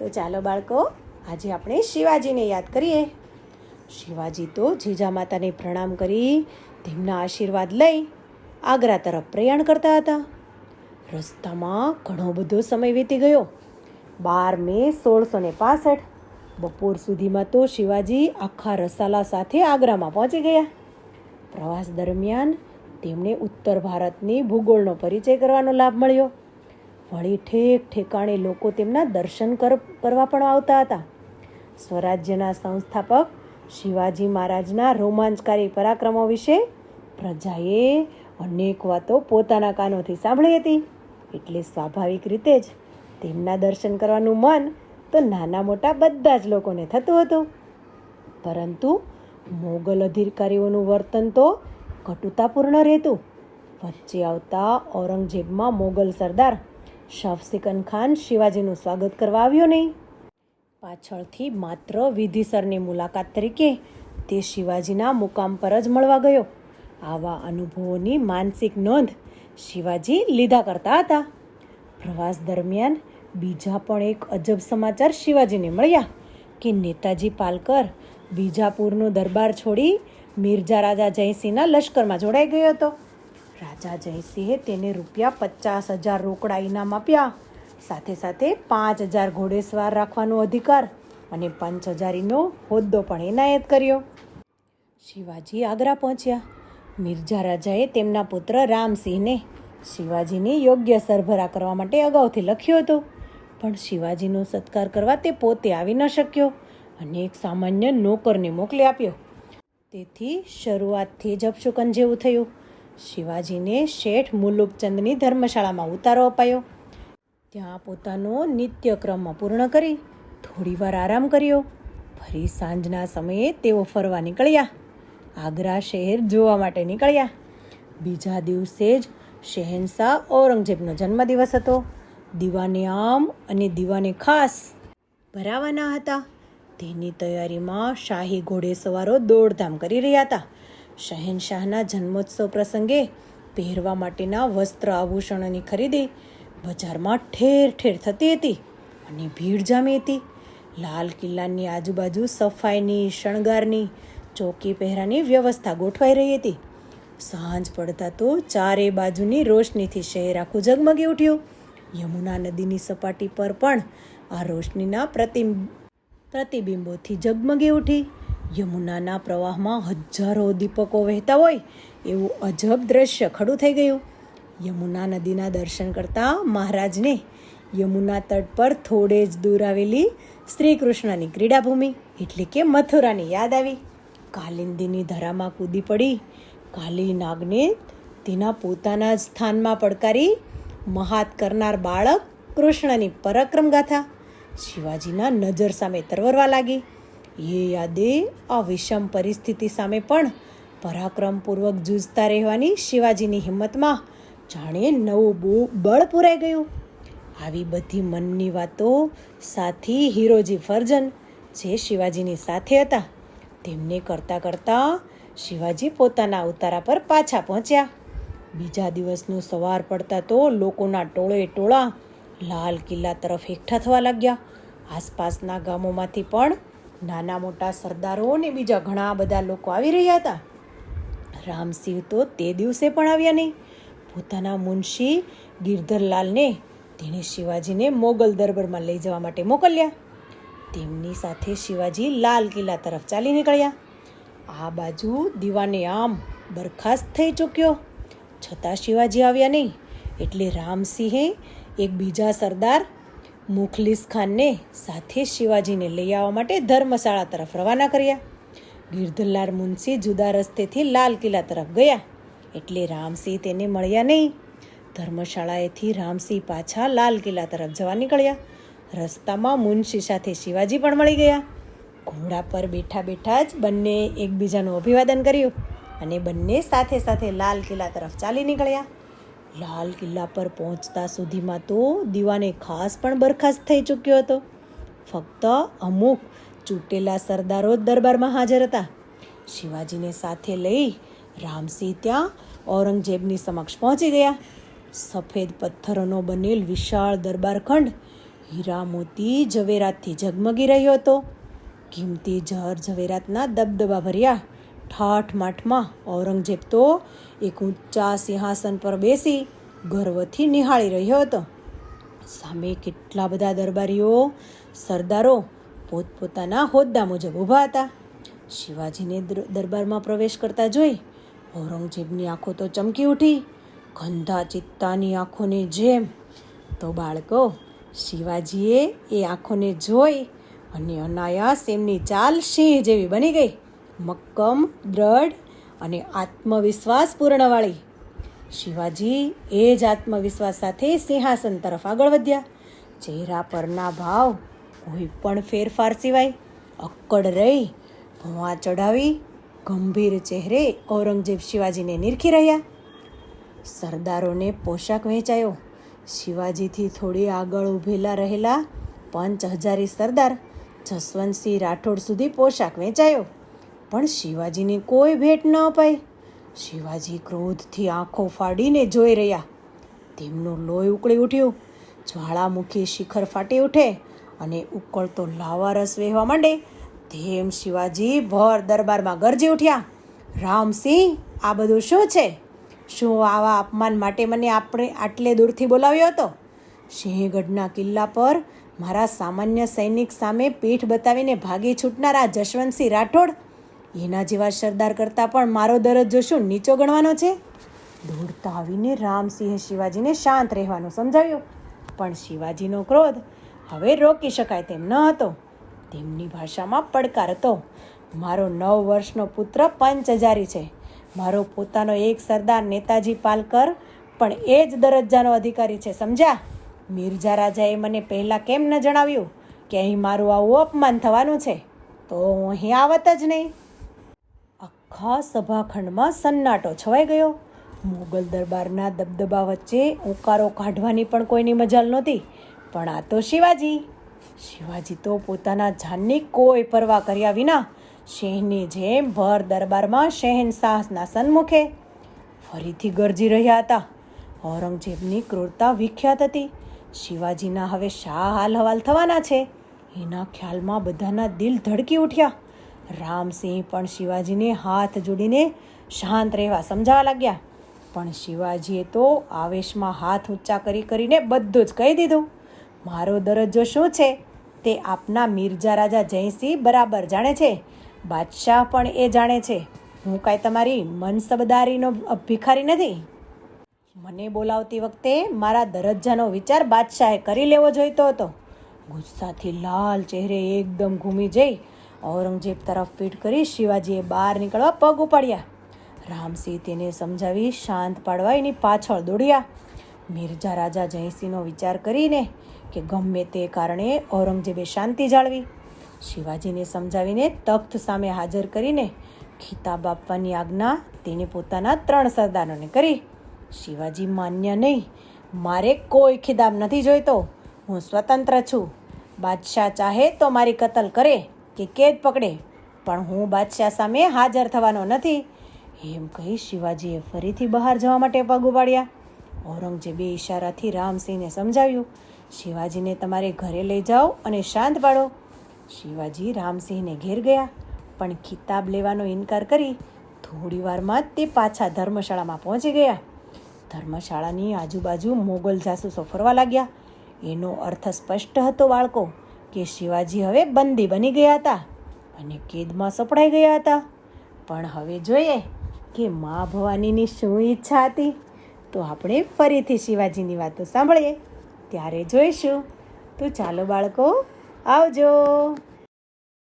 તો ચાલો બાળકો, આજે આપણે શિવાજીને યાદ કરીએ. શિવાજી તો જીજા માતાને પ્રણામ કરી તેમના આશીર્વાદ લઈ આગ્રા તરફ પ્રયાણ કરતા હતા. રસ્તામાં ઘણો બધો સમય વીતી ગયો. બાર મે સોળસો ને પાસઠ, બપોર સુધીમાં તો શિવાજી આખા રસાલા સાથે આગ્રામાં પહોંચી ગયા. પ્રવાસ દરમિયાન તેમણે ઉત્તર ભારતની ભૂગોળનો પરિચય કરવાનો લાભ મળ્યો. વળી ઠેક ઠેકાણે લોકો તેમના દર્શન કર, કરવા પણ આવતા હતા. સ્વરાજ્યના સંસ્થાપક શિવાજી મહારાજના રોમાંચકારી પરાક્રમો વિશે પ્રજાએ અનેક વાતો પોતાના કાનોથી સાંભળી હતી. એટલે સ્વાભાવિક રીતે જ તેમના દર્શન કરવાનું મન તો નાના મોટા બધા જ લોકોને થતું હતું. પરંતુ મોગલ અધિકારીઓનું વર્તન તો કટુતાપૂર્ણ રહેતું. વચ્ચે આવતા ઔરંગઝેબમાં મોગલ સરદાર શફસિકન ખાન શિવાજીનું સ્વાગત કરવા આવ્યો નહીં. પાછળથી માત્ર વિધિસરની મુલાકાત તરીકે તે શિવાજીના મુકામ પર જ મળવા ગયો. આવા અનુભવોની માનસિક નોંધ શિવાજી લીધા કરતા હતા. પ્રવાસ દરમિયાન બીજા પણ એક અજબ સમાચાર શિવાજીને મળ્યા કે નેતાજી પાલકર બીજાપુરનો દરબાર છોડી મિર્જા રાજા જયસિંહના લશ્કરમાં જોડાઈ ગયો હતો. રાજા જયસિંહે તેને રૂપિયા પચાસ હજાર રોકડા ઇનામ આપ્યા. સાથે સાથે પાંચ હજાર ઘોડેસવાર રાખવાનો અધિકાર અને પાંચ હજારીનો હોદ્દો પણ એનાયત કર્યો. શિવાજી આગ્રા પહોંચ્યા. મિર્ઝા રાજાએ તેમના પુત્ર રામસિંહને શિવાજીને યોગ્ય સરભરા કરવા માટે અગાઉથી લખ્યો હતો. પણ શિવાજીનો સત્કાર કરવા તે પોતે આવી ન શક્યો અને એક સામાન્ય નોકરને મોકલી આપ્યો. તેથી શરૂઆતથી જ અપશુકન જેવું થયું. શિવાજીને શેઠ મુલુકચંદની ધર્મશાળામાં ઉતારો અપાયો. ત્યાં પોતાનો નિત્યક્રમ પૂર્ણ કરી થોડીવાર આરામ કર્યો. ફરી સાંજના સમયે તેઓ ફરવા નીકળ્યા. આગ્રા શહેર જોવા માટે નીકળ્યા. બીજા દિવસે જ શહેનશાહ ઔરંગઝેબનો જન્મદિવસ હતો. દીવાને આમ અને દીવાને ખાસ ભરાવાના હતા. તેની તૈયારીમાં શાહી ઘોડેસવારો દોડધામ કરી રહ્યા હતા. શહેનશાહના જન્મોત્સવ પ્રસંગે પહેરવા માટેના વસ્ત્ર આભૂષણોની ખરીદી બજારમાં ઠેર ઠેર થતી હતી અને ભીડ જામી હતી. લાલ કિલ્લાની આજુબાજુ સફાઈની, શણગારની, ચોકી પહેરાની વ્યવસ્થા ગોઠવાઈ રહી હતી. સાંજ પડતા તો ચારે બાજુની રોશનીથી શહેર આખું ઝગમગી ઉઠ્યું. યમુના નદીની સપાટી પર પણ આ રોશનીના પ્રતિ પ્રતિબિંબોથી ઝગમગી ઉઠી. યમુનાના પ્રવાહમાં હજારો દીપકો વહેતા હોય એવું અજબ દ્રશ્ય ખડું થઈ ગયું. યમુના નદીના દર્શન કરતા મહારાજને યમુના તટ પર થોડે જ દૂર આવેલી શ્રી કૃષ્ણની ક્રીડાભૂમિ, એટલે કે મથુરાની યાદ આવી. કાલિંદીની ધરામાં કૂદી પડી. કાલી નાગને તેના પોતાના જ સ્થાનમાં પડકારી મહાત કરનાર બાળક કૃષ્ણની પરાક્રમ ગાથા શિવાજીના નજર સામે તરવરવા લાગી. યાદે આ વિષમ પરિસ્થિતિ સામે પણ પરાક્રમપૂર્વક જૂઝતા રહેવાની શિવાજીની હિંમતમાં જાણે નવું બહુ બળ પૂરાઈ ગયું. આવી બધી મનની વાતો સાથી હિરોજી ફરજન, જે શિવાજીની સાથે હતા, તેમને કરતાં કરતાં શિવાજી પોતાના ઉતારા પર પાછા પહોંચ્યા. બીજા દિવસનું સવાર પડતા તો લોકોના ટોળે ટોળા લાલ કિલ્લા તરફ એકઠા થવા લાગ્યા. આસપાસના ગામોમાંથી પણ નાના મોટા સરદારો અને બીજા ઘણા બધા લોકો આવી રહ્યા હતા. રામસિંહ તો તે દિવસે પણ આવ્યા નહીં. પોતાના મુનશી ગિરધરલાલને તેણે શિવાજીને મોગલ દરબારમાં લઈ જવા માટે મોકલ્યા. તેમની સાથે શિવાજી લાલ કિલ્લા તરફ ચાલી નીકળ્યા. આ બાજુ દીવાને આમ બરખાસ્ત થઈ ચૂક્યો. છતાં શિવાજી આવ્યા નહીં. એટલે રામસિંહે એક બીજા સરદાર મુખલિસ ખાનને સાથે શિવાજીને લઈ આવવા માટે ધર્મશાળા તરફ રવાના કર્યા. ગિરધરલાલ મુનશી જુદા રસ્તેથી લાલ કિલ્લા તરફ ગયા. એટલે રામસિંહ તેને મળ્યા નહીં. ધર્મશાળાએથી રામસિંહ પાછા લાલ કિલ્લા તરફ જવા નીકળ્યા. રસ્તામાં મુનશી સાથે શિવાજી પણ મળી ગયા. ઘોડા પર બેઠા બેઠા જ બંને એકબીજાનું અભિવાદન કર્યું અને બંને સાથે સાથે લાલ કિલ્લા તરફ ચાલી નીકળ્યા. લાલ કિલ્લા પર પહોંચતા સુધીમાં તો દીવાને ખાસ પણ બરખાસ્ત થઈ ચૂક્યો હતો. ફક્ત અમુક ચૂંટેલા સરદારો જ દરબારમાં હાજર હતા. શિવાજીને સાથે લઈ રામસિંહ ત્યાં ઔરંગઝેબની સમક્ષ પહોંચી ગયા. સફેદ પથ્થરોનો બનેલ વિશાળ દરબાર ખંડ હીરા મોતી ઝવેરાતથી ઝગમગી રહ્યો હતો. કિંમતી ઝર ઝવેરાતના દબદબા ભર્યા ઠાઠ માઠમાં ઔરંગઝેબ તો એક ઊંચા સિંહાસન પર બેસી ગર્વથી નિહાળી રહ્યો હતો. સામે કેટલા બધા દરબારીઓ, સરદારો પોતપોતાના હોદ્દા મુજબ ઊભા હતા. શિવાજીને દર- દરબારમાં પ્રવેશ કરતા જોઈ ઔરંગઝેબની આંખો તો ચમકી ઉઠી. ગંધા ચિત્તાની આંખોની જેમ. તો બાળકો, શિવાજીએ એ આંખોને જોઈ અને અનાયાસ એમની ચાલ સિંહ જેવી બની ગઈ. મક્કમ, દ્રઢ અને આત્મવિશ્વાસ પૂર્ણવાળી. શિવાજી એ જ આત્મવિશ્વાસ સાથે સિંહાસન તરફ આગળ વધ્યા. ચહેરા પરના ભાવ કોઈ પણ ફેરફાર સિવાય અક્કડ રહી, ભુવા ચડાવી ગંભીર ચહેરે ઔરંગઝેબ શિવાજીને નિરખી રહ્યા. સરદારોને પોશાક વહેંચાયો. શિવાજીથી થોડી આગળ ઊભેલા રહેલા પંચ હજારી સરદાર જસવંતસિંહ રાઠોડ સુધી પોશાક વેચાયો પણ શિવાજીને કોઈ ભેટ ન અપાઈ. શિવાજી ક્રોધથી આંખો ફાડીને જોઈ રહ્યા. તેમનું લોહી ઉકળી ઉઠ્યું. જ્વાળામુખી શિખર ફાટી ઉઠે અને ઉકળતો લાવા રસ વહેવા માંડે તેમ શિવાજી ભર દરબારમાં ગરજી ઉઠ્યા. રામસિંહ આ બધું શું છે? શું આવા અપમાન માટે મને આપણે આટલે દૂરથી બોલાવ્યો હતો? સિંહગઢના કિલ્લા પર મારા સામાન્ય સૈનિક સામે પીઠ બતાવીને ભાગી છૂટનારા જશવંતસિંહ રાઠોડ એના જેવા સરદાર કરતાં પણ મારો દરજ્જો શું નીચો ગણવાનો છે? દોડતા આવીને રામસિંહે શિવાજીને શાંત રહેવાનું સમજાવ્યું. પણ શિવાજીનો ક્રોધ હવે રોકી શકાય તેમ ન હતો. તેમની ભાષામાં પડકાર હતો. મારો નવ વર્ષનો પુત્ર પંચ હજારી છે. મારો પોતાનો એક સરદાર નેતાજી પાલકર પણ એ જ દરજ્જાનો અધિકારી છે, સમજ્યા? મિર્જા રાજાએ મને પહેલાં કેમ ન જણાવ્યું કે અહીં મારું આવું અપમાન થવાનું છે? તો હું અહીં આવત જ નહીં. આખા સભાખંડમાં સન્નાટો છવાઈ ગયો. મુગલ દરબારના દબદબા વચ્ચે ઉકારો કાઢવાની પણ કોઈની મજાલ નહોતી. પણ આ તો શિવાજી. શિવાજી તો પોતાના જાનની કોઈ પરવા કર્યા વિના શહેરની જેમ ભર દરબારમાં શહેનશાહના સન્મુખે ફરીથી ગરજી રહ્યા હતા. ઔરંગઝેબની ક્રૂરતા વિખ્યાત હતી. શિવાજીના હવે શા હાલ હવાલ થવાના છે. એના ખ્યાલમાં બધાના દિલ ધડકી ઉઠ્યા. રામસિંહ પણ શિવાજીને હાથ જોડીને શાંત રહેવા સમજાવવા લાગ્યા. પણ શિવાજીએ તો આવેશમાં હાથ ઊંચા કરી કરીને બધું જ કહી દીધું. મારો દરજ્જો શું છે? તે આપના મિર્જા રાજા જયસિંહ બરાબર જાણે છે. બાદશાહ પણ એ જાણે છે. હું કાંઈ તમારી મનસબદારીનો ભિખારી નથી. મને બોલાવતી વખતે મારા દરજ્જાનો વિચાર બાદશાહે કરી લેવો જોઈતો હતો. ગુસ્સાથી લાલ ચહેરે એકદમ ઘૂમી જઈ ઔરંગઝેબ તરફ પીઠ કરી શિવાજીએ બહાર નીકળવા પગ ઉપાડ્યા. રામસિંહ તેને સમજાવી શાંત પાડવા એની પાછળ દોડ્યા. મિર્ઝા રાજા જયસિંહનો વિચાર કરીને કે ગમે તે કારણે ઔરંગઝેબે શાંતિ જાળવી. શિવાજીને સમજાવીને તખ્ત સામે હાજર કરીને ખિતાબ આપવાની આજ્ઞા તેણે પોતાના ત્રણ સરદારોને કરી. શિવાજી, માન્ય નહીં. મારે કોઈ ખિતાબ નથી જોઈતો. હું સ્વતંત્ર છું. બાદશાહ ચાહે તો મારી કતલ કરે. કે કેદ પકડે. પણ હું બાદશાહ સામે હાજર થવાનો નથી. એમ કહી શિવાજીએ ફરીથી બહાર જવા માટે પગ ઉપાડ્યા. ઔરંગઝેબે ઈશારાથી રામસિંહને સમજાવ્યું, શિવાજીને તમારે ઘરે લઈ જાઓ અને શાંત પાડો. શિવાજી રામસિંહને ઘેર ગયા, પણ ખિતાબ લેવાનો ઇનકાર કરી થોડી વારમાં જ તે પાછા ધર્મશાળામાં પહોંચી ગયા. ધર્મશાળાની આજુબાજુ મોગલ જાસૂસો ફરવા લાગ્યા. એનો અર્થ સ્પષ્ટ હતો, બાળકો. કે શિવાજી હવે બંદી બની ગયા હતા અને કેદમાં સપડાઈ ગયા હતા. પણ હવે જોઈએ કે મા ભવાનીની શું ઈચ્છા હતી. તો આપણે ફરીથી શિવાજીની વાતો સાંભળીએ. ત્યારે જોઈશું. તો ચાલો બાળકો, આવજો.